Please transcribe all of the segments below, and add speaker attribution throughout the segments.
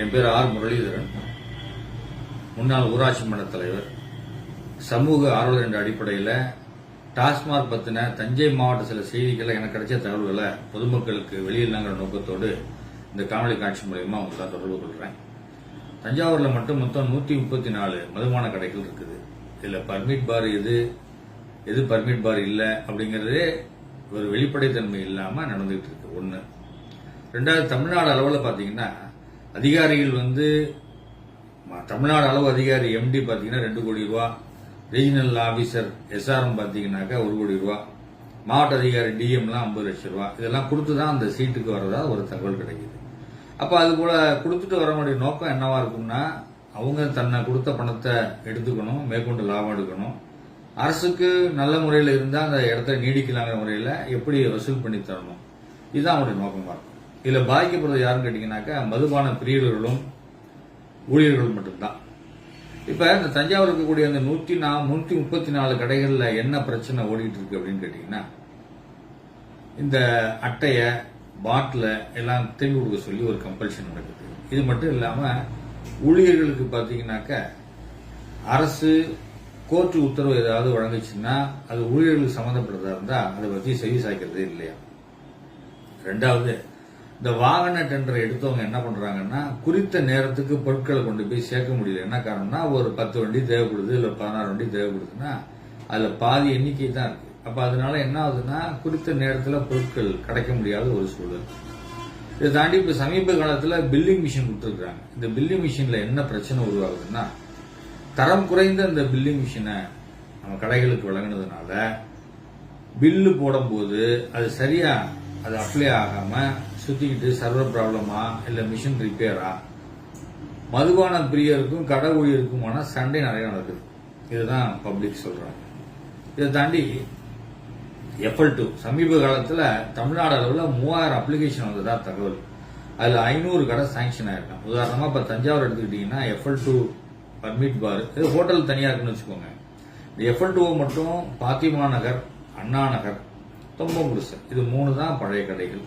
Speaker 1: என் பேர் ஆர் முரளிதரன். முன்னாள் ஊராட்சி மன்ற தலைவர். சமூக ஆர்வலர் என்ற அடிப்படையில் டாஸ்மாக் பற்றின தஞ்சை மாவட்ட சில செய்திகளை எனக்கு கிடைச்ச தகவல்களை பொதுமக்களுக்கு வெளியிடலாங்கிற நோக்கத்தோடு இந்த காணொலி காட்சி மூலயமா உங்களை தொடர்பு கொள்கிறேன் தஞ்சாவூரில் மட்டும் மொத்தம் நூற்றி முப்பத்தி நாலு மதுபான கடைகள் இருக்குது. இதில் பர்மிட் பார் எது எது பர்மிட் பார் இல்லை அப்படிங்கிறதே ஒரு வெளிப்படைத்தன்மை இல்லாமல் நடந்துகிட்டு இருக்கு. ஒன்று ரெண்டாவது தமிழ்நாடு அளவில் பார்த்தீங்கன்னா அதிகாரிகள் வந்து தமிழ்நாடு அளவு அதிகாரி எம்டி பார்த்தீங்கன்னா ரெண்டு கோடி ரூபா ரீஜனல் ஆஃபீஸர் எஸ்ஆர்எம் பார்த்தீங்கன்னாக்கா ஒரு கோடி ரூபா மாவட்ட அதிகாரி டிஎம்லாம் ஐம்பது லட்சம் ரூபா. இதெல்லாம் கொடுத்து தான் அந்த சீட்டுக்கு வரதா ஒரு தகவல் கிடைக்குது. அப்போ அது போல் கொடுத்துட்டு வரவங்களுடைய நோக்கம் என்னவா இருக்கும்னா அவங்க தன்னை கொடுத்த பணத்தை எடுத்துக்கணும் மேற்கொண்டு லாபம் எடுக்கணும். அரசுக்கு நல்ல முறையில் இருந்தால் அந்த இடத்த நீடிக்கலாங்கிற முறையில் எப்படி வசூல் பண்ணி தரணும். இதுதான் அவருடைய நோக்கமாக இருக்கும். இதில் பாதிக்கப்படுறது யாருன்னு கேட்டிங்கனாக்கா மதுபான பிரியர்களும் ஊழியர்களும் மட்டும்தான். இப்போ இந்த தஞ்சாவூர் இருக்கக்கூடிய அந்த நூற்றி நா நூற்றி முப்பத்தி நாலு கடைகளில் என்ன பிரச்சனை ஓடிக்கிட்டு இருக்கு அப்படின்னு கேட்டிங்கன்னா இந்த அட்டையை பாட்டில் எல்லாம் திரும்பி கொடுக்க சொல்லி ஒரு கம்பல்ஷன் நடக்குது. இது மட்டும் இல்லாமல் ஊழியர்களுக்கு பார்த்தீங்கன்னாக்கா அரசு கோர்ட்டு உத்தரவு ஏதாவது வழங்குச்சுன்னா அது ஊழியர்களுக்கு சம்மந்தப்பட்டதாக இருந்தால் அதை பற்றி செவி சாய்க்கிறதே இல்லையா? ரெண்டாவது இந்த வாகன டெண்டர் எடுத்தவங்க என்ன பண்றாங்கன்னா குறித்த நேரத்துக்கு பொருட்களை கொண்டு போய் சேர்க்க முடியல. என்ன காரணம்னா ஒரு பத்து வண்டி தேவைப்படுது இல்ல பதினாறு வண்டி தேவைப்படுதுன்னா அதுல பாதி எண்ணிக்கை தான் இருக்கு. அப்ப அதனால என்ன ஆகுதுன்னா குறித்த நேரத்துல பொருட்கள் கிடைக்க முடியாத ஒரு சூழல். இதை தாண்டி இப்ப சமீப காலத்துல பில்லிங் மிஷின் கொடுத்துருக்காங்க இந்த பில்லிங் மிஷின்ல என்ன பிரச்சனை உருவாகுதுன்னா தரம் குறைந்த இந்த பில்லிங் மிஷினை நம்ம கடைகளுக்கு வழங்கினதுனால பில்லு போடும்போது அது சரியா அது அப்ளை ஆகாம சுத்திக்கிட்டு சர்வர் ப்ராப்ளமா இல்லை மிஷின் ரிப்பேரா மதுபான பிரியருக்கும் கடை ஊழியருக்குமான சண்டை நிறைய நடக்குது. இதுதான் பப்ளிக் சொல்றாங்க. இதை தாண்டி எஃப்எல் டூ சமீப காலத்தில் தமிழ்நாடு அளவில் மூவாயிரம் அப்ளிகேஷன் வந்ததா தகவல். அதில் ஐநூறு கடை சாங்ஷன் ஆயிருக்கான் உதாரணமாக இப்போ தஞ்சாவூர் எடுத்துக்கிட்டீங்கன்னா எஃப்எல் டூ பர்மிட் பார் இது ஹோட்டல் தனியாக இருக்குன்னு வச்சுக்கோங்க. இந்த எஃப்எல் டூ மட்டும் பாத்திமா நகர் அண்ணா நகர் தொம்பங்குடிசர் இது மூணு தான் பழைய கடைகள்.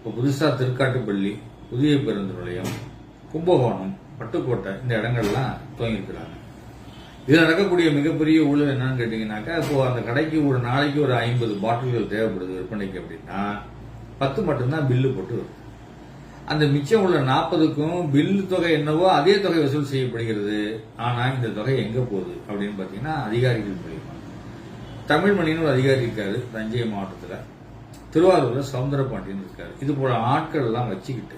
Speaker 1: இப்போ புதுசாக திருக்காட்டுப்பள்ளி புதிய பேருந்து நிலையம் கும்பகோணம் பட்டுக்கோட்டை இந்த இடங்கள்லாம் துவங்கியிருக்கிறாங்க. இதில் நடக்கக்கூடிய மிகப்பெரிய ஊழல் என்னன்னு கேட்டிங்கனாக்கா இப்போது அந்த கடைக்கு ஒரு நாளைக்கு ஒரு ஐம்பது பாட்டில்கள் தேவைப்படுது விற்பனைக்கு அப்படின்னா பத்து மட்டும்தான் பில்லு போட்டு வருது. அந்த மிச்சம் உள்ள நாற்பதுக்கும் பில்லு தொகை என்னவோ அதே தொகை வசூல் செய்யப்படுகிறது. ஆனால் இந்த தொகை எங்கே போகுது அப்படின்னு பார்த்தீங்கன்னா அதிகாரிகள் மூலியமாக தமிழ்மணின்னு ஒரு அதிகாரி இருக்காரு தஞ்சை மாவட்டத்தில். திருவாரூரில் சவுந்தரபாண்டியன் இருக்கார். இது போல ஆட்கள் எல்லாம் வச்சுக்கிட்டு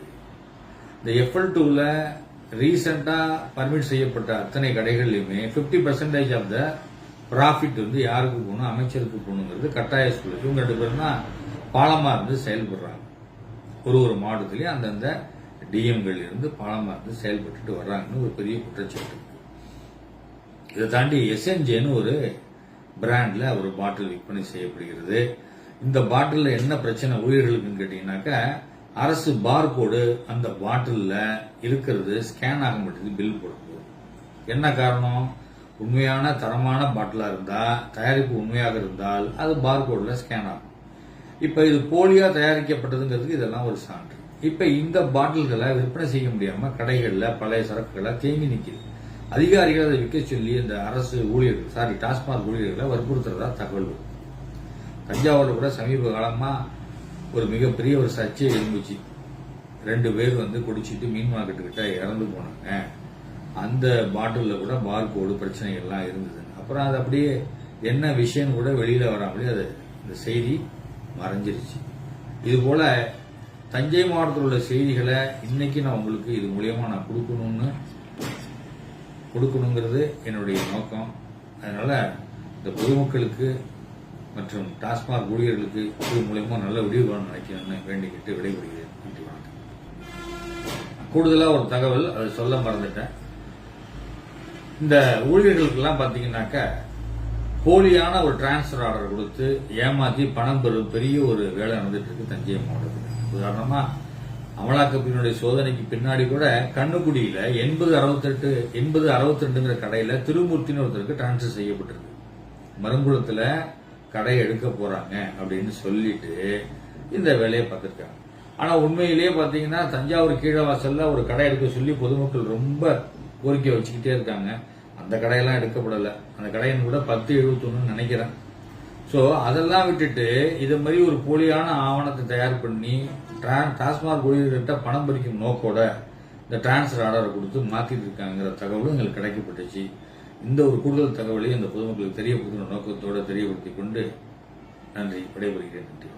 Speaker 1: இந்த எஃப்எல் டூவில் ரீசெண்டாக பர்மிட் செய்யப்பட்ட அத்தனை கடைகள்லையுமே 50% பர்சன்டேஜ் ஆஃப் த ப்ராஃபிட் வந்து யாருக்கு போகணும்? அமைச்சருக்கு போகணுங்கிறது கட்டாய சூழல். இவங்க ரெண்டு பேரும் தான் பாலமாக இருந்து செயல்படுறாங்க. ஒரு ஒரு மாவட்டத்திலையும் அந்தந்த டிஎம்கள் இருந்து பாலமாக இருந்து செயல்பட்டுட்டு வர்றாங்கன்னு ஒரு பெரிய குற்றச்சாட்டு. இதை தாண்டி எஸ்என்ஜேன்னு ஒரு பிராண்டில் ஒரு பாட்டில் விற்பனை செய்யப்படுகிறது. இந்த பாட்டிலில் என்ன பிரச்சனை ஊழியர்களுக்குன்னு கேட்டீங்கன்னாக்கா அரசு பார் கோடு அந்த பாட்டிலில் இருக்கிறது ஸ்கேன் ஆக மாட்டேங்குது பில் போடுறது என்ன காரணம்? உண்மையான தரமான பாட்டிலாக இருந்தால் தயாரிப்பு உண்மையாக இருந்தால் அது பார்கோட்ல ஸ்கேன் ஆகும். இப்போ இது போலியாக தயாரிக்கப்பட்டதுங்கிறதுக்கு இதெல்லாம் ஒரு சான்று. இப்போ இந்த பாட்டில்களை விற்பனை செய்ய முடியாமல் கடைகளில் பழைய சரக்குகளை தேங்கி நிற்கிது அதிகாரிகள் அதை விற்க சொல்லி இந்த அரசு ஊழியர்கள் சாரி டாஸ்மாக் ஊழியர்களை வற்புறுத்துறதா தகவல் தஞ்சாவூரில் கூட சமீப காலமாக ஒரு மிகப்பெரிய ஒரு சர்ச்சை எழுந்துச்சு. ரெண்டு பேர் வந்து குடிச்சிட்டு மீன் மார்க்கெட்டுக்கிட்ட இறந்து போனாங்க. அந்த பாட்டிலில் கூட பார்கோடு பிரச்சனைகள்லாம் இருந்தது. அப்புறம் அது அப்படியே என்ன விஷயம் கூட வெளியில் வராமலே அது இந்த செய்தி மறைஞ்சிருச்சு. இதுபோல் தஞ்சை மாவட்டத்தில் உள்ள செய்திகளை இன்னைக்கு நான் உங்களுக்கு இது மூலியமாக நான் கொடுக்கணும்னு கொடுக்கணுங்கிறது என்னுடைய நோக்கம். அதனால் இந்த பொதுமக்களுக்கு மற்றும் டாஸ்மாக் ஊழியர்களுக்கு இது மூலயமா நல்ல விடிவு காலம் நினைக்கணும்னு வேண்டிக்கிட்டு விடைபெறுகிறேன். நன்றி வணக்கம். கூடுதலாக ஒரு தகவல் அதை சொல்ல மறந்துட்டேன். இந்த ஊழியர்களுக்கெல்லாம் பார்த்தீங்கன்னாக்க போலியான ஒரு டிரான்ஸ்பர் ஆர்டர் கொடுத்து ஏமாற்றி பணம் பெறும் பெரிய ஒரு வேலை நடந்துட்டு இருக்கு தஞ்சை மாவட்டத்தில். உதாரணமாக அமலாக்கப்பினுடைய சோதனைக்கு பின்னாடி கூட கண்ணுக்குடியில எண்பது அறுபத்தெட்டு எண்பது அறுபத்தி ரெண்டுங்கிற கடையில திருமூர்த்தின்னு ஒருத்தருக்கு டிரான்ஸ்ஃபர் செய்யப்பட்டிருக்கு. மருங்குளத்தில் கடை எடுக்க போறாங்க அப்படின்னு சொல்லிட்டு இந்த வேலையை பார்த்துருக்காங்க. ஆனால் உண்மையிலேயே பார்த்தீங்கன்னா தஞ்சாவூர் கீழவாசல்ல ஒரு கடை எடுக்க சொல்லி பொதுமக்கள் ரொம்ப கோரிக்கை வச்சுக்கிட்டே இருக்காங்க. அந்த கடையெல்லாம் எடுக்கப்படலை. அந்த கடையின் கூட பத்து எழுபத்தொன்னு நினைக்கிறேன். ஸோ அதெல்லாம் விட்டுட்டு இது மாதிரி ஒரு போலியான ஆவணத்தை தயார் பண்ணி டாஸ்மாக் ஊழியர்கிட்ட பணம் பறிக்கும் நோக்கோட இந்த டிரான்ஸ்ஃபர் ஆர்டரை கொடுத்து மாத்திட்டு இருக்காங்கிற தகவலும் எங்களுக்கு கிடைக்கப்பட்டுச்சு. இந்த ஒரு கூடுதல் தகவலை அந்த பொதுமக்களுக்கு தெரியப்படுத்துகிற நோக்கத்தோடு தெரியப்படுத்திக் கொண்டு நன்றி விடைபெறுகிறேன் நன்றி.